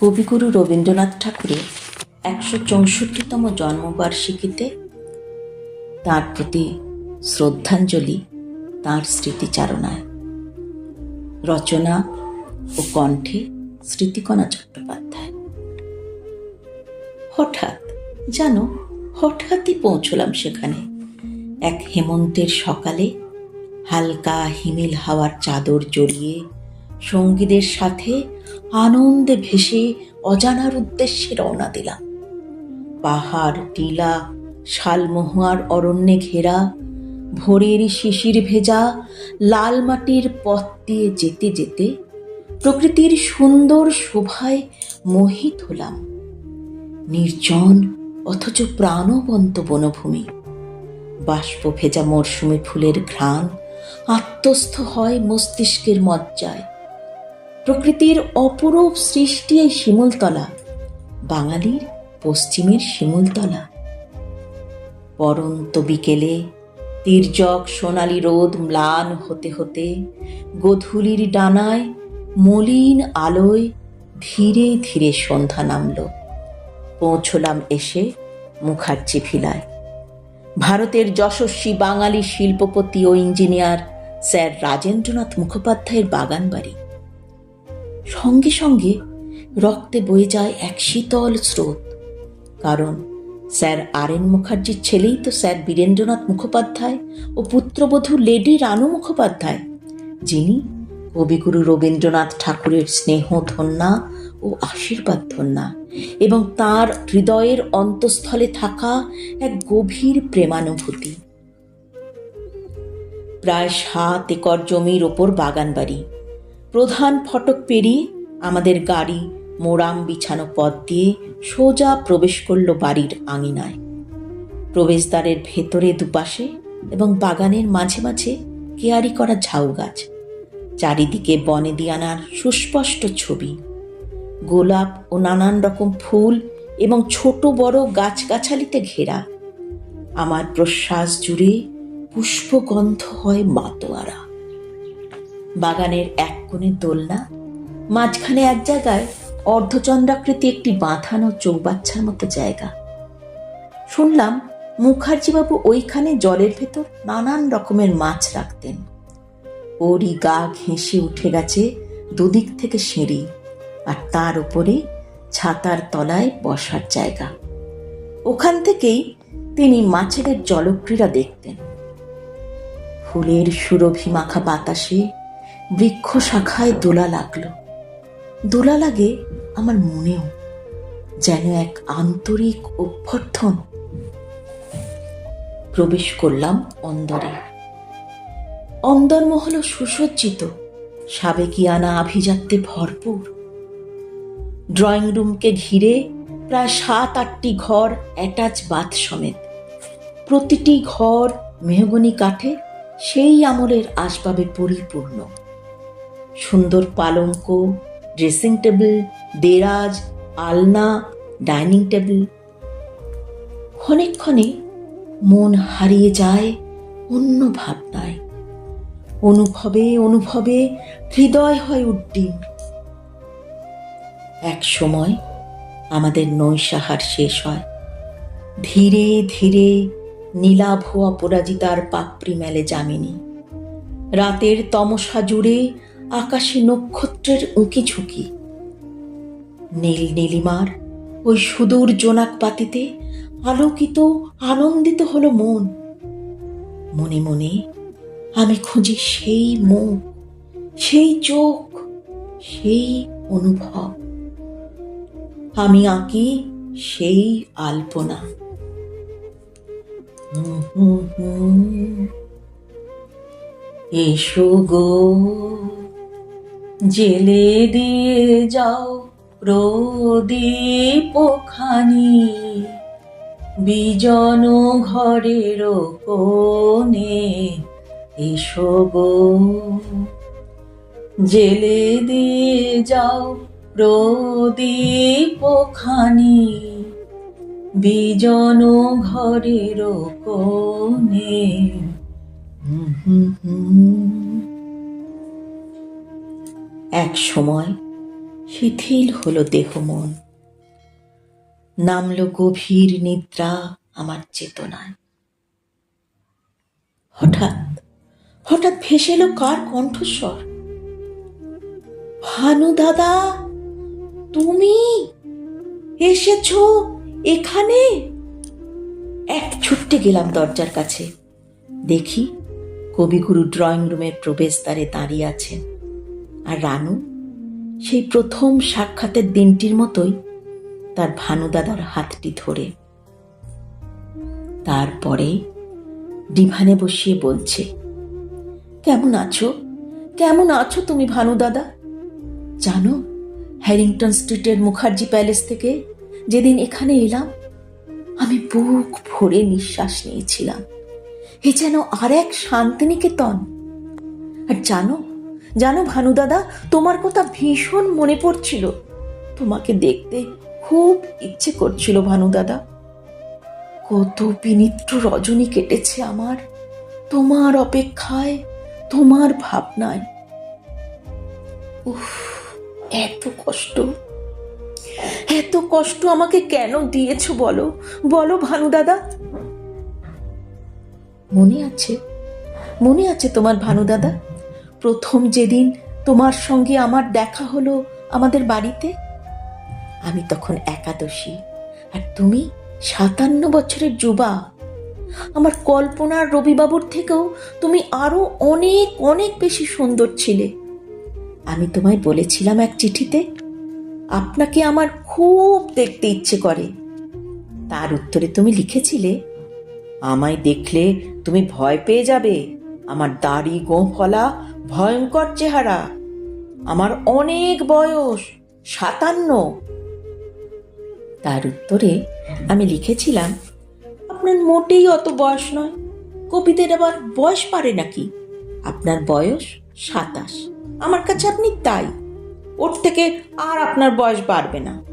কবিগুরু রবীন্দ্রনাথ ঠাকুরের একশো চৌষট্টিতম জন্মবার্ষিকীতে তার প্রতি শ্রদ্ধাঞ্জলি, তাঁর স্মৃতিচারণায়। রচনা ও কণ্ঠে স্মৃতিকণা চট্টোপাধ্যায়। হঠাৎ, জানো, হঠাৎই পৌঁছলাম সেখানে। এক হেমন্তের সকালে হালকা হিমেল হাওয়ার চাদর জড়িয়ে সঙ্গীদের সাথে আনন্দে ভেসে অজানার উদ্দেশ্যে রওনা দিলাম। পাহাড়, টিলা শালমহুয়ার অরণ্যে ঘেরা, ভোরের শিশির ভেজা, লাল মাটির পথ দিয়ে যেতে যেতে প্রকৃতির সুন্দর শোভায় মোহিত হলাম। নির্জন অথচ প্রাণবন্ত বনভূমি। বাষ্প ভেজা মরশুমি ফুলের ঘ্রাণ, আত্মস্থ হয় মস্তিষ্কের মজ্জায়। প্রকৃতির অপরূপ সৃষ্টি এই শিমুলতলা। বাঙালির পশ্চিমের শিমুলতলা। পরন্ত বিকেলে তির্যক সোনালি রোদ ম্লান হতে হতে গধূলির ডানায় মলিন আলোয় ধীরে ধীরে সন্ধ্যা নামল। পৌঁছলাম এসে মুখার্জি ভিলায় ভারতের যশস্বী বাঙালি শিল্পপতি ও ইঞ্জিনিয়ার স্যার রাজেন্দ্রনাথ মুখোপাধ্যায়ের বাগান বাড়ি সঙ্গে সঙ্গে রক্তে বয়ে যায় এক শীতল স্রোত। কারণ স্যার আর এন মুখার্জির ছেলেই তো স্যার বীরেন্দ্রনাথ মুখোপাধ্যায় ও পুত্রবধূ লেডি রানু মুখোপাধ্যায়, যিনি কবিগুরু রবীন্দ্রনাথ ঠাকুরের স্নেহ ধন্যা ও আশীর্বাদ ধন্যা এবং তার হৃদয়ের অন্তঃস্থলে থাকা এক গভীর প্রেমানুভূতি। প্রায় সাত একর জমির ওপর বাগান বাড়ি প্রধান ফটক পেরিয়ে আমাদের গাড়ি মোরাম বিছানো পথ দিয়ে সোজা প্রবেশ করল বাড়ির আঙিনায়। প্রবেশদ্বারের ভেতরে দুপাশে এবং বাগানের মাঝে মাঝে কেয়ারি করা ঝাউ গাছ, চারিদিকে বনে দিয়ানার সুস্পষ্ট ছবি। গোলাপ ও নানান রকম ফুল এবং ছোট বড় গাছগাছালিতে ঘেরা। আমার প্রশ্বাস জুড়ে পুষ্পগন্ধ হয় মাতোয়ারা। বাগানের এক কোণে দোলনা, মাঝখানে এক জায়গায় অর্ধচন্দ্রাকৃতি একটি বাঁধানো চৌবাচ্চার মতো জায়গা। শুনলাম মুখার্জিবাবু ওইখানে জলের ভেতর নানান রকমের মাছ রাখতেন। ওরই গা ঘেঁষে উঠে গেছে দুদিক থেকে সিঁড়ি, আর তার উপরে ছাতার তলায় বসার জায়গা। ওখান থেকেই তিনি মাছেদের জলক্রীড়া দেখতেন। ফুলের সুরভি মাখা বাতাসে বৃক্ষ শাখায় দোলা লাগল। দোলা লাগে আমার মনেও, যেন এক আন্তরিক অভ্যর্থন। প্রবেশ করলাম অন্দরে। অন্দরমহল সুসজ্জিত, সাবেকিয়ানা আভিজাত্যে ভরপুর। ড্রয়িং রুমকে ঘিরে প্রায় সাত আটটি ঘর অ্যাটাচ বাথ সমেত। প্রতিটি ঘর মেহগনি কাঠে, সেই আমলের আসবাবে পরিপূর্ণ। সুন্দর পালঙ্ক ড্রেসিং টেবিল দেরাজ আলনা ডাইনিং টেবিল ক্ষণে ক্ষণে মন হারিয়ে যায় অন্য ভাবনায়। অনুভবে অনুভবে হৃদয় হয় উড্ডীন এক সময় আমাদের নৈশাহার শেষ হয়। ধীরে ধীরে নীলাভ অপরাজিতার পাপড়ি মেলে যামিনী। রাতের তমসা জুড়ে আকাশে নক্ষত্রের উঁকি ঝুঁকি। নীল নীলিমার ওই সুদূর জোনাক পাতিতে আলোকিত, আনন্দিত হলো মন। মনে মনে আমি খুঁজি সেই মুখ, সেই চোখ, সেই অনুভব। আমি আঁকি সেই আলপনা। এসো গো। জেলে দিয়ে যাও প্রদীপ খানি। বিজন ঘরের কোণে এসো গো। জেলে দিয়ে যাও প্রদীপ খানি। বিজন ঘরের কোণে। হুম হুম হুম। এক সময় শিথিল হলো দেহ মন। নামলো গভীর নিদ্রা আমার চেতনায়। হঠাৎ হঠাৎ ভেসে এলো কার কণ্ঠস্বর? ভানু দাদা, তুমি এসেছ এখানে? এক ছুটতে গেলাম দরজার কাছে। দেখি কবিগুরু ড্রয়িং রুমের প্রবেশদ্বারে দাঁড়িয়ে আছেন। আর রানু, সেই প্রথম সাক্ষাতের দিনটির মতোই তার ভানুদাদার হাতটি ধরে। তারপরে ডিভানে বসিয়ে বলছে, কেমন আছো? কেমন আছো তুমি ভানু দাদা? জানো, হ্যারিংটন স্ট্রিটের মুখার্জি প্যালেস থেকে যেদিন এখানে এলাম, আমি বুক ভরে নিঃশ্বাস নিয়েছিলাম। এ যেন আর এক শান্তিনিকেতন। আর জানো জানো ভানু দাদা, তোমার কথা ভীষণ মনে পড়ছিল। তোমাকে দেখতে খুব ইচ্ছে করছিল ভানু দাদা। কত বিনিত্র রজনী কেটেছে আমার, তোমার অপেক্ষায়, তোমার ভাবনায়। উফ, এত কষ্ট। এত কষ্ট আমাকে কেন দিয়েছ বলো? বলো ভানু দাদা। মনে আছে মনে আছে তোমার ভানু দাদা। প্রথম যেদিন তোমার সঙ্গে আমার দেখা হলো আমাদের বাড়িতে, আমি তখন একাদশী। আর তুমি সাতান্ন বছরের যুবা। আমার কল্পনার রবিবাবুর থেকেও তুমি আরও অনেক অনেক বেশি সুন্দর ছিলে। আমি তোমায় বলেছিলাম এক চিঠিতে, আপনাকে আমার খুব দেখতে ইচ্ছে করে। তার উত্তরে তুমি লিখেছিলে, আমায় দেখলে তুমি ভয় পেয়ে যাবে, আমার দাড়ি গোঁ ফলা ভয়ঙ্কর চেহারা। আমার অনেক বয়স, সাতান্ন। তার উত্তরে আমি লিখেছিলাম, আপনার মোটেই অত বয়স নয়। কবিদের আবার বয়স পারে নাকি? আপনার বয়স সাতাশ। আমার কাছে আপনি তাই। ওর থেকে আর আপনার বয়স বাড়বে না।